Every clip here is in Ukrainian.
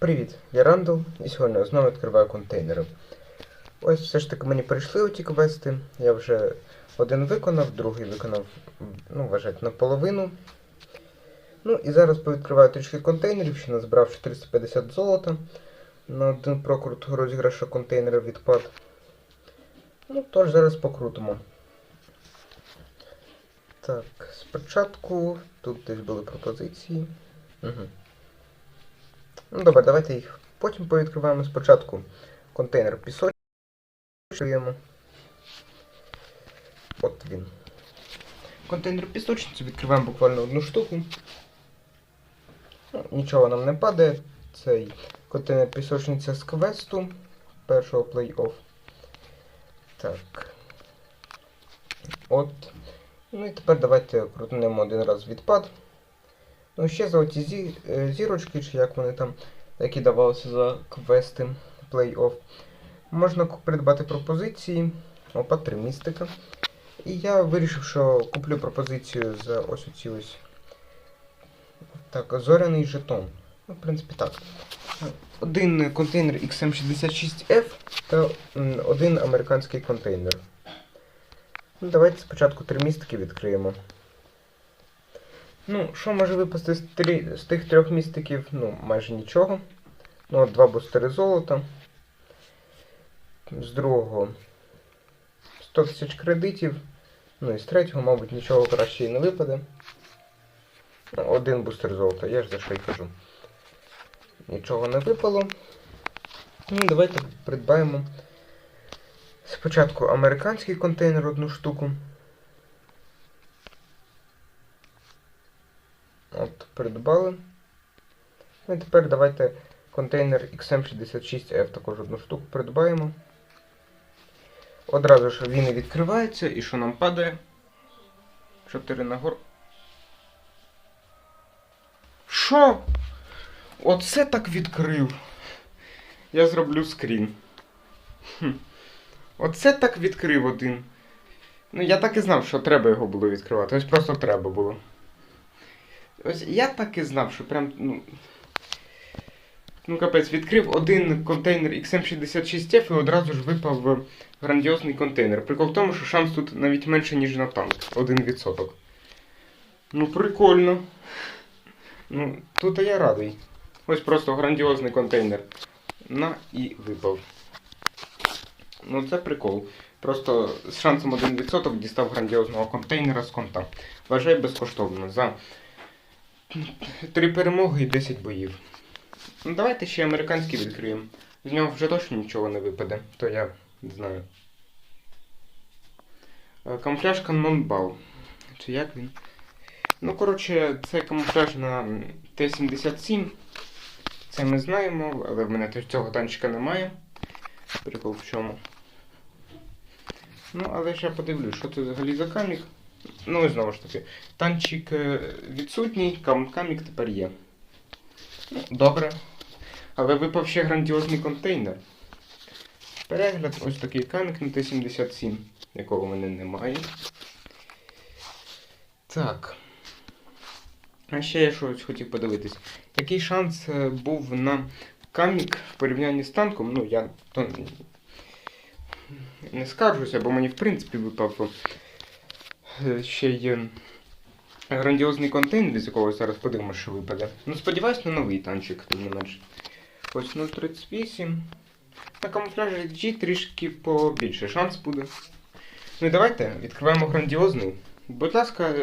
Привіт, я Рандall, і сьогодні я знову відкриваю контейнери. Ось все ж таки мені прийшли оті квести. Я вже один виконав, другий виконав, ну, вважайте, наполовину. Ну і зараз повідкриваю трішки контейнерів, ще назбирав 450 золота. На один прокрут розіграшу контейнерів відпад. Ну, тож зараз покрутимо. Так, спочатку тут десь були пропозиції. Угу. Ну добре, давайте їх потім повідкриваємо спочатку. Контейнер пісочуємо. От він. Контейнер пісочниці відкриваємо буквально одну штуку. Ну, нічого нам не падає. Цей контейнер пісочниця з квесту першого плей-офф. Так. От. Ну і тепер давайте крутнемо один раз відпад. Ну, ще золоті зі, е, зірочки, чи як вони там, які давалися за квести плей-офф. Можна придбати пропозиції. Опа, три містика. І я вирішив, що куплю пропозицію за ось оці ось. Так, зоряний жетон. Ну, в принципі, так. Один контейнер XM66F та один американський контейнер. Ну, давайте спочатку три містики відкриємо. Ну, що може випасти з, трі... з тих трьох містиків? Ну, майже нічого. Ну, от два бустери золота. З другого 100 тисяч кредитів. Ну і з третього, мабуть, нічого краще і не випаде. Ну, один бустер золота, я ж за що й кажу. Нічого не випало. Ну, давайте придбаємо спочатку американський контейнер одну штуку. От, придбали. Ну і тепер давайте контейнер XM66F також одну штуку придбаємо. Одразу ж він і відкривається, і що нам падає? 4 нагор. Що? Оце так відкрив. Я зроблю скрін. Хм. Оце так відкрив один. Ну, я так і знав, що треба його було відкривати. Ось просто треба було. Ось я так і знав, що прям, ну. Ну, капець, відкрив один контейнер XM66F і одразу ж випав грандіозний контейнер. Прикол в тому, що шанс тут навіть менше, ніж на танк. 1%. Ну, прикольно. Ну, тут я радий. Ось просто грандіозний контейнер. На і випав. Ну, це прикол. Просто з шансом 1% дістав грандіозного контейнера з конта. Вважай безкоштовно. За Три перемоги і 10 боїв. Ну, давайте ще американський відкриємо. З нього вже точно нічого не випаде, то я не знаю. Е, Камуфляж Каннонбал. Чи як він? Ну, коротше, це камуфляж на Т-77. Це ми знаємо, але в мене цього танчика немає. Прикол в чому. Ну, але ще подивлюсь, що це взагалі за камік. Ну і знову ж таки, танчик е, відсутній, кам камік тепер є. Ну, добре. Але випав ще грандіозний контейнер. Перегляд, ось такий камік на Т-77, якого в мене немає. Так. А ще я щось хотів подивитись. Який шанс е, був на камік в порівнянні з танком? Ну, я то не скаржуся, бо мені в принципі випав е, ще є грандіозний контейнер, з якого зараз подивимося, що випаде. Ну, сподіваюсь, на новий танчик, тим не менше. Ось 0.38. На камуфляжі G трішки побільше шанс буде. Ну і давайте відкриваємо грандіозний. Будь ласка,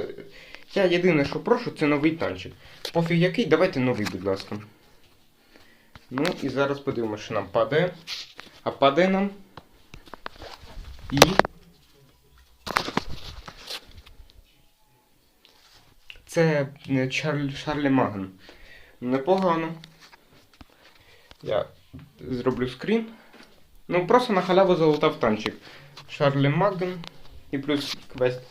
я єдине, що прошу, це новий танчик. Пофіг який, давайте новий, будь ласка. Ну і зараз подивимося, що нам падає. А падає нам. І. Це е, Чарль, Шарлі Маган. Непогано. Я зроблю скрін. Ну, просто на халяву залутав танчик. Шарлі Маган. І плюс квест.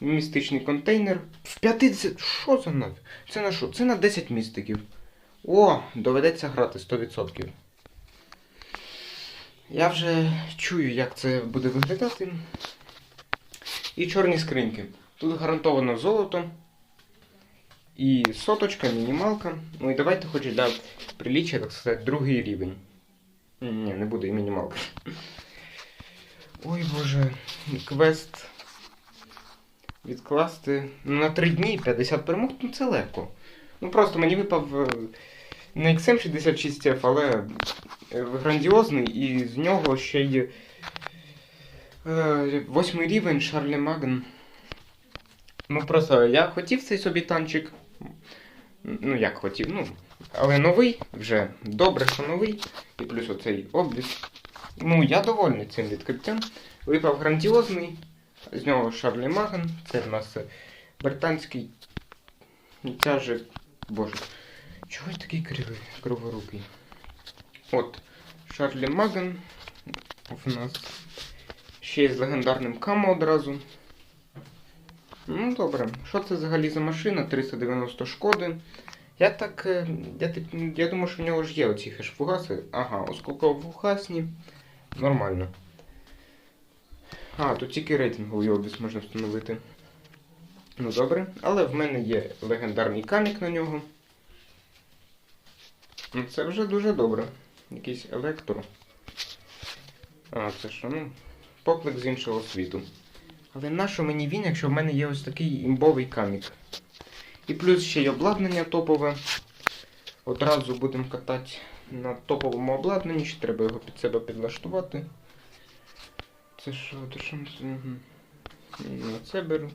Містичний контейнер. В 50. Що за нафіг? Це на що? Це на 10 містиків. О, доведеться грати 100%. Я вже чую, як це буде виглядати. І чорні скриньки. Тут гарантовано золото. І соточка, мінімалка. Ну і давайте хоч для приліччя, так сказати, другий рівень. Ні, не буде і мінімалка. Ой боже, квест. Відкласти ну, на 3 дні 50 перемог, ну це легко. Ну просто мені випав е, не XM66F, але грандіозний, і з нього ще й е, восьмий рівень Шарлі Магн. Ну просто я хотів цей собі танчик. Ну як хотів, ну. Але новий вже добре, що новий. І плюс оцей обліс. Ну, я довольний цим відкриттям. Випав грандіозний. З нього Шарлі Маган. Це в нас е, британський. Ця же. Боже. Чого я такий кривий, криворукий? От. Шарлі Маган. В нас. Ще з легендарним камо одразу. Ну, добре. Що це взагалі за машина? 390 шкоди. Я так. е, Я, я думаю, що в нього ж є оці хешфугаси. Ага, осколково-фугасні. Нормально. А, тут тільки рейтинговий обіс можна встановити. Ну добре. Але в мене є легендарний камік на нього. Ну це вже дуже добре. Якийсь електро. А, це що, ну. Поклик з іншого світу. Але нащо мені він, якщо в мене є ось такий імбовий камік? І плюс ще й обладнання топове. Одразу будемо катати на топовому обладнанні, ще треба його під себе підлаштувати. Це що, то що це? Угу. Це беру.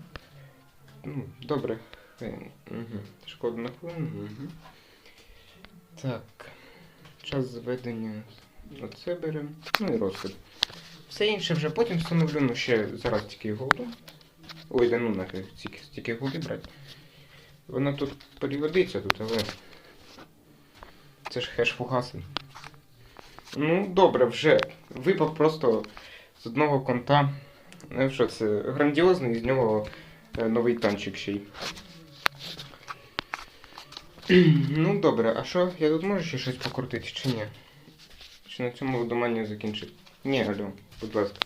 Ну, добре. Угу. Шкода на хвилину. Угу. Так. Час зведення. Оце беремо. Ну і розкид. Все інше вже потім встановлю, ну ще зараз тільки голду. Ой, да ну нафіг, тільки, тільки голди брати. Вона тут переводиться тут, але. Це ж хеш фугаси. Ну, добре, вже. Випав просто з одного конта. Ну що, це грандіозний, з нього е, новий танчик ще й. Ну, добре, а що, я тут можу ще щось покрутити чи ні? Чи на цьому видумання закінчити? Ні, алло, будь ласка.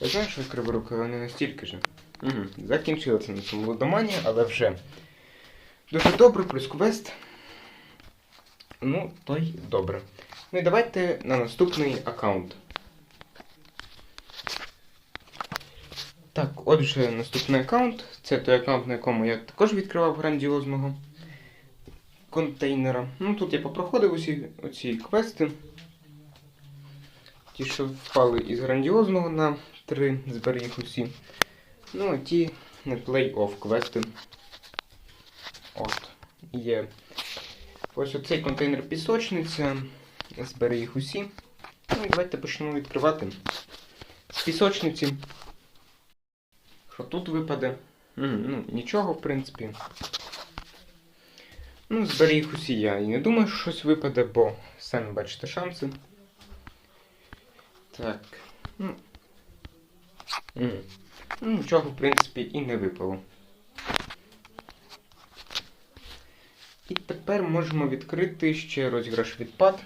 Я знаю, що криворука, але не настільки же. Угу. Закінчилося на цьому видуманні, але вже. Дуже добре, плюс квест. Ну, то й добре. Ну і давайте на наступний аккаунт. Так, отже, наступний аккаунт. Це той аккаунт, на якому я також відкривав грандіозного контейнера. Ну, тут я попроходив усі оці квести. Ті, що впали із грандіозного на 3, збери їх усі. Ну, а ті плей-офф квести. От. Є. Ось оцей контейнер пісочниця. Збери їх усі. Ну і давайте почнемо відкривати. З пісочниці. Що тут випаде? Ну, нічого, в принципі. Ну, збери їх усі я. І не думаю, що щось випаде, бо самі бачите шанси. Так. Ну. Нічого, в принципі, і не випало. І тепер можемо відкрити ще розіграш відпад.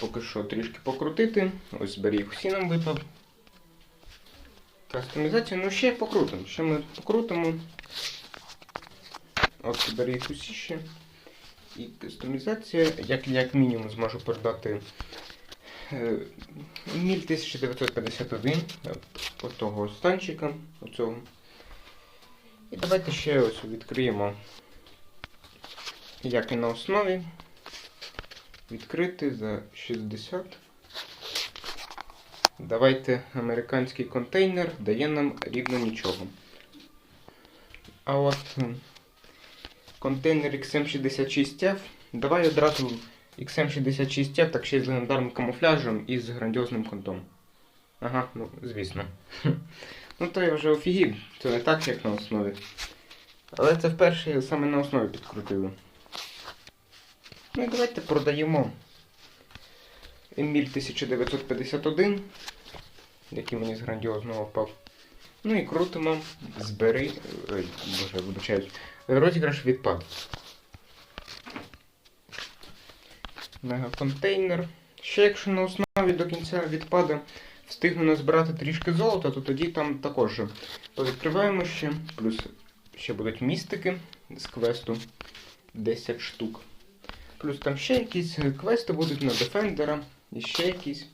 Поки що трішки покрутити. Ось зберіг усі нам випав. Кастомізація, ну ще покрутимо. Ще ми покрутимо. От зберіг усі ще. І кастомізація, як, як мінімум зможу продати е, Міль 1951 е, от того станчика. Оцього. І давайте ще ось відкриємо як і на основі. Відкрити за 60. Давайте американський контейнер дає нам рівно нічого. А от контейнер XM66F. Давай одразу XM66F, так ще й з легендарним камуфляжем і з грандіозним контом. Ага, ну, звісно. Ну то я вже офігів. Це не так, як на основі. Але це вперше саме на основі підкрутили. Ну і давайте продаємо Еміль 1951, який мені з грандіозного впав. Ну і крутимо збери. Ой, боже, вибачаюсь. Розіграш відпад. Мегаконтейнер. Ще якщо на основі до кінця відпада встигну назбирати трішки золота, то тоді там також відкриваємо ще. Плюс ще будуть містики з квесту 10 штук. Плюс там ще якісь квести будуть на Дефендера і ще якісь.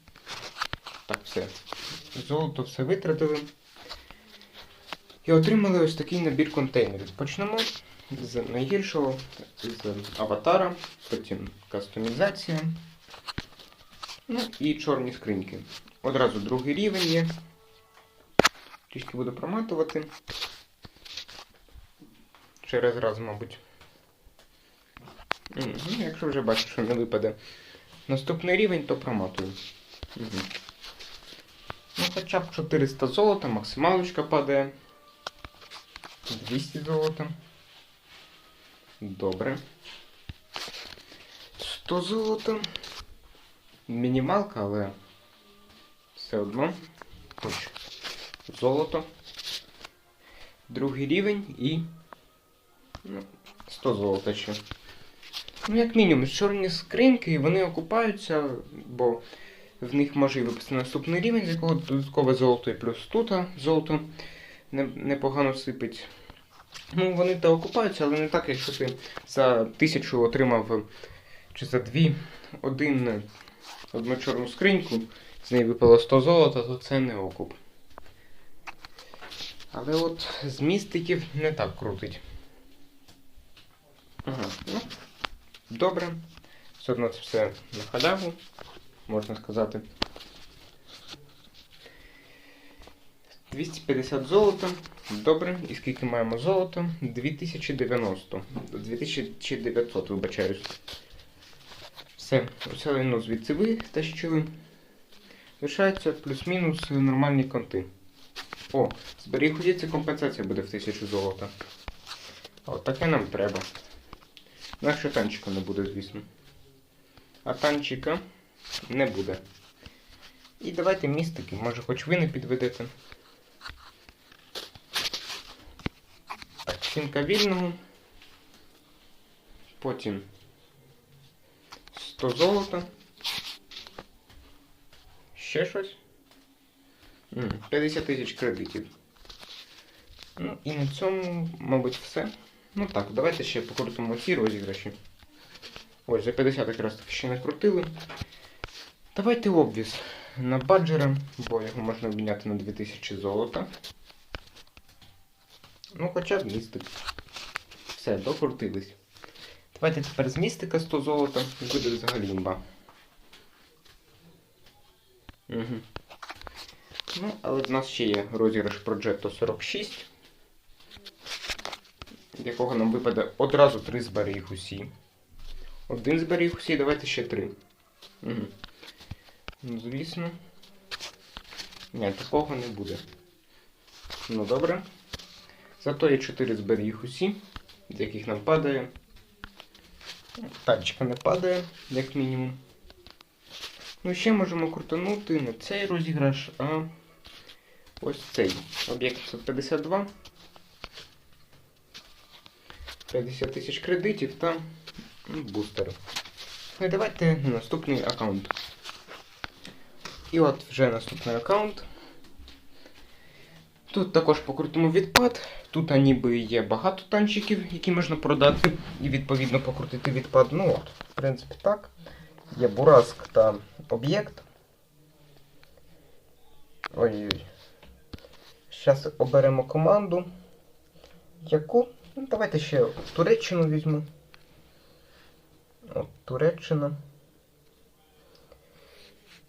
Так, все. Золото все витратили. І отримали ось такий набір контейнерів. Почнемо з найгіршого, з аватара, потім кастомізація. Ну і чорні скриньки. Одразу другий рівень є. Трішки буду проматувати. Через раз, мабуть. Ну, якщо вже бачу, що не випаде наступний рівень, то проматую. Угу. Ну, хоча б 400 золота, максималочка падає. 200 золота. Добре. 100 золота. Мінімалка, але все одно. Хоч золото. Другий рівень і ну, 100 золота ще. Ну, як мінімум, чорні скриньки, вони окупаються, бо в них може і випасти наступний рівень, з якого додаткове золото і плюс тут золото непогано сипить. Ну, вони то окупаються, але не так, якщо ти за тисячу отримав чи за дві один, одну чорну скриньку, з неї випало 100 золота, то це не окуп. Але от з містиків не так крутить. Ага, ну, добре. Все одно це все на халяву, можна сказати. 250 золота. Добре. І скільки маємо золота? 2090. 2900, вибачаюсь. Все, оце лайно звідси витащили. Лишаються плюс-мінус нормальні конти. О, зберіг це компенсація буде в 1000 золота. От таке нам треба. Ну, якщо танчика не буде, звісно. А танчика не буде. І давайте містики, може хоч ви не підведете. Стінка вільного. Потім 100 золота. Ще щось. 50 тисяч кредитів. Ну і на цьому, мабуть, все. Ну так, давайте ще покрутимо ці розіграші. Ось, за 50 якраз ще не крутили. Давайте обвіз на баджера, бо його можна обміняти на 2000 золота. Ну, хоча б містик. Все, докрутились. Давайте тепер з містика 100 золота буде взагалі імба. Угу. Ну, але в нас ще є розіграш Progetto 46, якого нам випаде одразу три зберіг усі. Один зберіг усі, давайте ще три. Угу. Ну, звісно. Ні, такого не буде. Ну добре. Зато є 4 зберіг усі, з яких нам падає. Тачка не падає, як мінімум. Ну, ще можемо крутанути не цей розіграш, а ось цей. Об'єкт 552. 50 тисяч кредитів та ну, бустер. Ну і давайте на наступний аккаунт. І от вже наступний аккаунт. Тут також покрутимо відпад. Тут ніби є багато танчиків, які можна продати, і відповідно покрутити відпад. Ну от, в принципі, так. Є Бураск та об'єкт. Ой-ой. Зараз оберемо команду. Яку? Ну, давайте ще Туреччину візьму. От, Туреччина.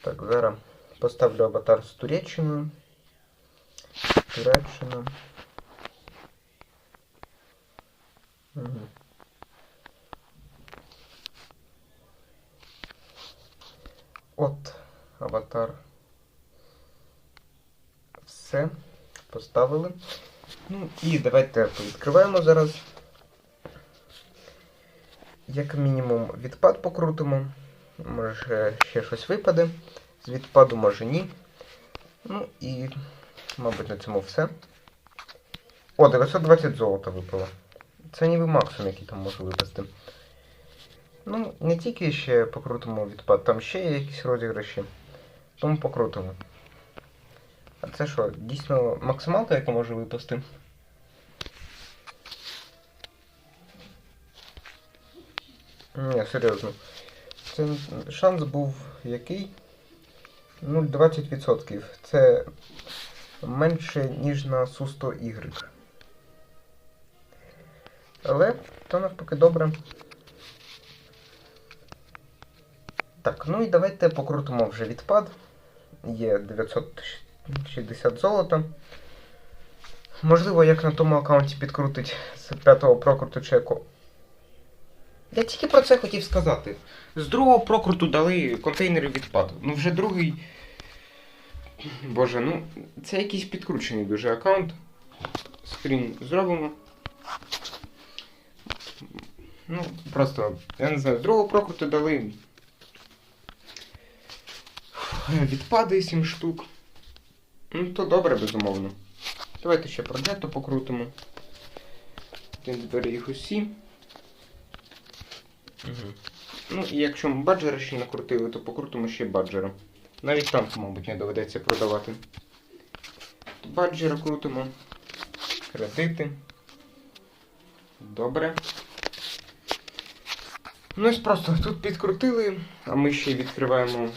Так, зараз поставлю аватар з Туреччиною. Туреччина. От аватар. Все. Поставили. Ну і давайте відкриваємо зараз. Як мінімум відпад покрутимо. Може ще щось випаде. З відпаду може ні. Ну і, мабуть, на цьому все. О, 920 золота випало це ніби максимум, який там можу випасти. Ну, не тільки ще покрутимо відпад, там ще є якісь розіграші. Тому покрутимо. А це що, дійсно максималка, яка може випасти? Ні, серйозно. Це шанс був який? Ну, 0,20%. Це менше, ніж на Су 100 Y. Але то навпаки добре. Так, ну і давайте покрутимо вже відпад. Є 960 золота. Можливо, як на тому аккаунті підкрутить з п'ятого прокруту чеку. Я тільки про це хотів сказати. З другого прокруту дали контейнери відпаду. Ну вже другий. Боже, ну це якийсь підкручений дуже аккаунт. Скрін зробимо. Ну, просто, я не знаю, другого прокруту дали відпади 7 штук. Ну, то добре, безумовно. Давайте ще проджетто покрутимо. Один збере їх усі. Угу. Ну і якщо ми баджера ще накрутили, то покрутимо ще баджера. Навіть там, мабуть, не доведеться продавати. Баджера крутимо. Кредити. Добре. Ну ось просто тут підкрутили, а ми ще відкриваємо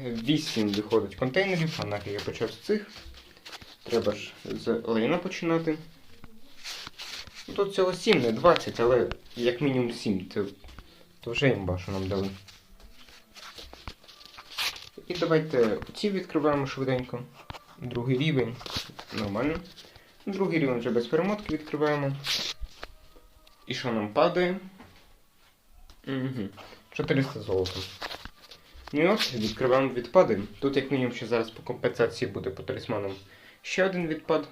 8 виходить контейнерів, а нафіг я почав з цих. Треба ж з лейна починати. Ну, Тут всього 7, не 20, але як мінімум 7. Це, то вже імба, що нам дали. І давайте ці відкриваємо швиденько. Другий рівень. Нормально. Другий рівень вже без перемотки відкриваємо. І що нам падає? Угу. 400 золота. Ну і от, відкриваємо відпади. Тут як мінімум ще зараз по компенсації буде по талісманам ще один відпад.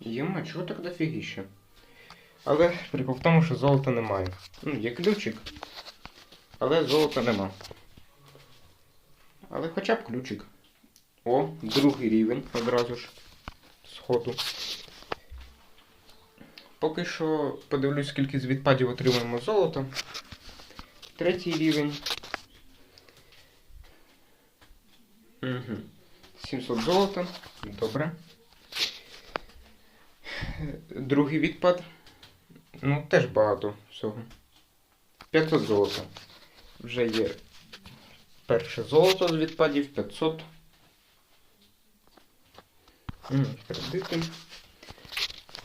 Єма, чого так дофігіще? Але прикол в тому, що золота немає. Ну, є ключик, але золота нема. Але хоча б ключик. О, другий рівень одразу ж. Сходу. Поки що подивлюсь, скільки з відпадів отримаємо золота. Третій рівень. Угу. 700 золота. Добре. Другий відпад. Ну, теж багато всього. 500 золота. Вже є перше золото з відпадів 500. Кредити.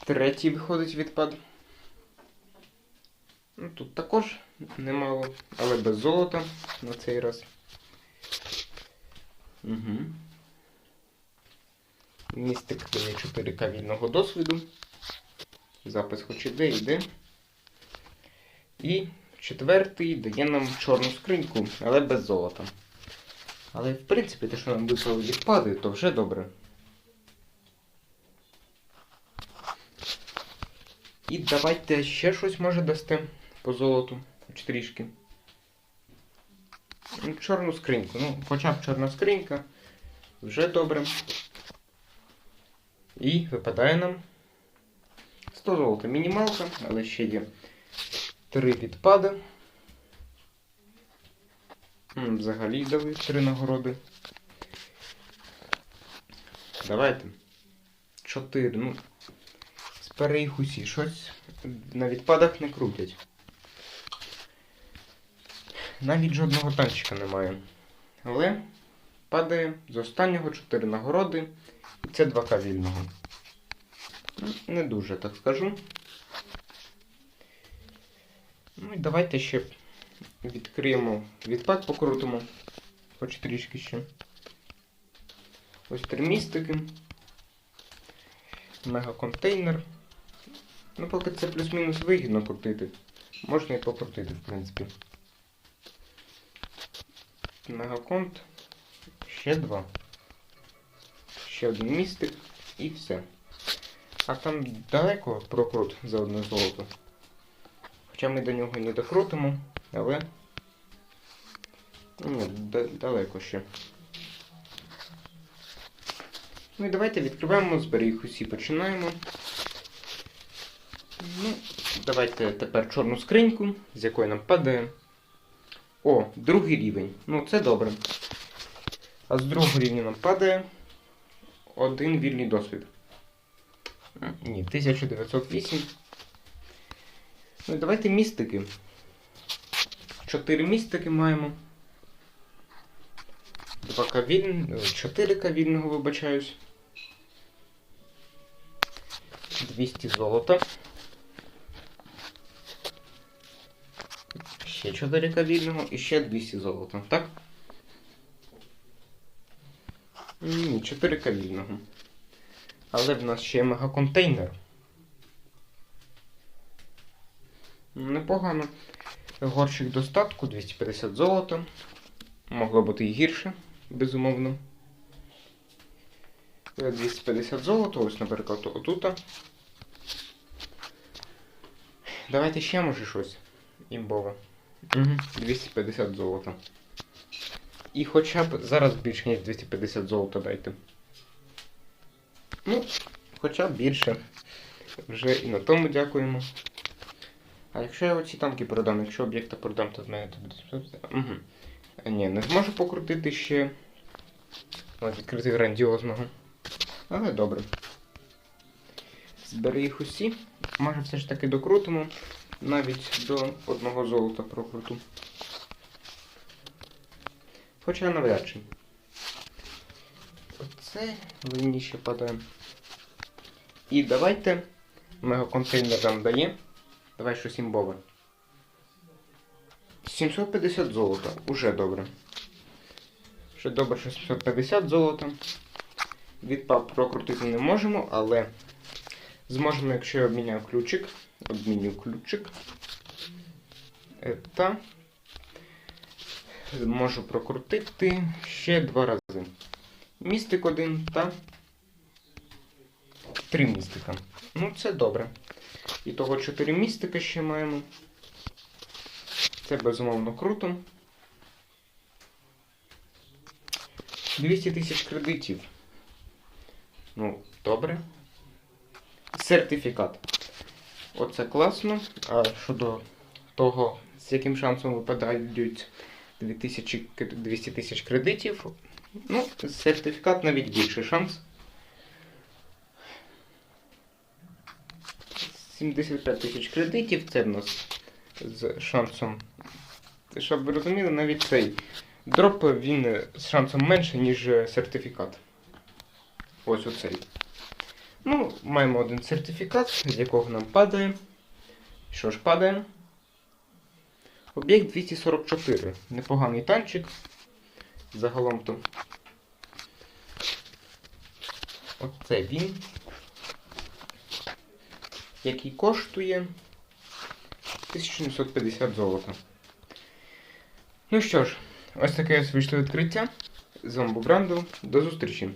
Третій виходить відпад. Ну, тут також немало, але без золота на цей раз. Угу. Містик дає 4К вільного досвіду. Запис хоч іде, йде. І четвертий дає нам чорну скриньку, але без золота. Але в принципі, те, що нам випали відпади, то вже добре. І давайте ще щось може дасте по золоту, хоч трішки. Ну, Чорну скриньку. Ну, хоча б чорна скринька. Вже добре. І випадає нам 100 золота мінімалка, але ще є 3 відпади. Взагалі дали 3 нагороди. Давайте. 4. Ну, спери їх усі. Щось на відпадах не крутять. Навіть жодного танчика немає. Але падає з останнього 4 нагороди. І це 2К вільного. Не дуже, так скажу. Ну і давайте ще відкриємо відпад, покрутимо. Хоч трішки ще. Ось три містики. Мегаконтейнер. Ну, поки це плюс-мінус вигідно крутити. Можна і покрутити, в принципі. Мегаконт. Ще два. Ще один містик і все. А там далеко прокрут за одне золото. Хоча ми до нього не докрутимо, але. Ні, далеко ще. Ну і давайте відкриваємо, зберіг усі починаємо. Ну, давайте тепер чорну скриньку, з якої нам падає. О, другий рівень. Ну, це добре. А з другого рівня нам падає один вільний досвід. Ні, 1908. Ну і давайте містики. Чотири містики маємо. Два кавільн... 4 кавільного, вибачаюсь. 200 золота. Ще 4 кавільного і ще 200 золота, так? Ні, 4 кавільного. Але в нас ще мегаконтейнер. Непогано. Горщик достатку 250 золота. Могло бути і гірше, безумовно. Е, 250 золота, ось, наприклад, отута. Давайте ще може щось. Імбове. Угу. 250 золота. І хоча б зараз більше, ніж 250 золота дайте. Ну, хоча б більше. Вже і на тому дякуємо. А якщо я оці танки продам, якщо об'єкта продам, то з мене то буде. Угу. Ні, не зможу покрутити ще. Ось відкрити грандіозного. Але добре. Збери їх усі. Може все ж таки докрутимо. Навіть до одного золота прокруту. Хоча навряд чи. Оце винніше падає. І давайте мегаконтейнер нам дає. Давай щось імбове. 750 золота. Уже добре. Ще добре, що 750 золота. Від пап прокрутити не можемо, але зможемо, якщо я обміняю ключик. Обміню ключик. Та можу прокрутити ще два рази. Містик один та три містика. Ну, це добре. І того 4 містика ще маємо. Це безумовно круто. 200 тисяч кредитів. Ну, добре. Сертифікат. Оце класно. А щодо того, з яким шансом випадають 200 тисяч кредитів, ну, сертифікат навіть більший шанс. 75 тисяч кредитів, це в нас з шансом. Щоб ви розуміли, навіть цей дроп він з шансом менше, ніж сертифікат. Ось оцей. Маємо один сертифікат, з якого нам падає. Що ж падає? Об'єкт 244. Непоганий танчик. Загалом то. Оце він. Який коштує 1750 золота. Ну що ж, ось таке ось вийшло відкриття. З вами був Брандл. До зустрічі!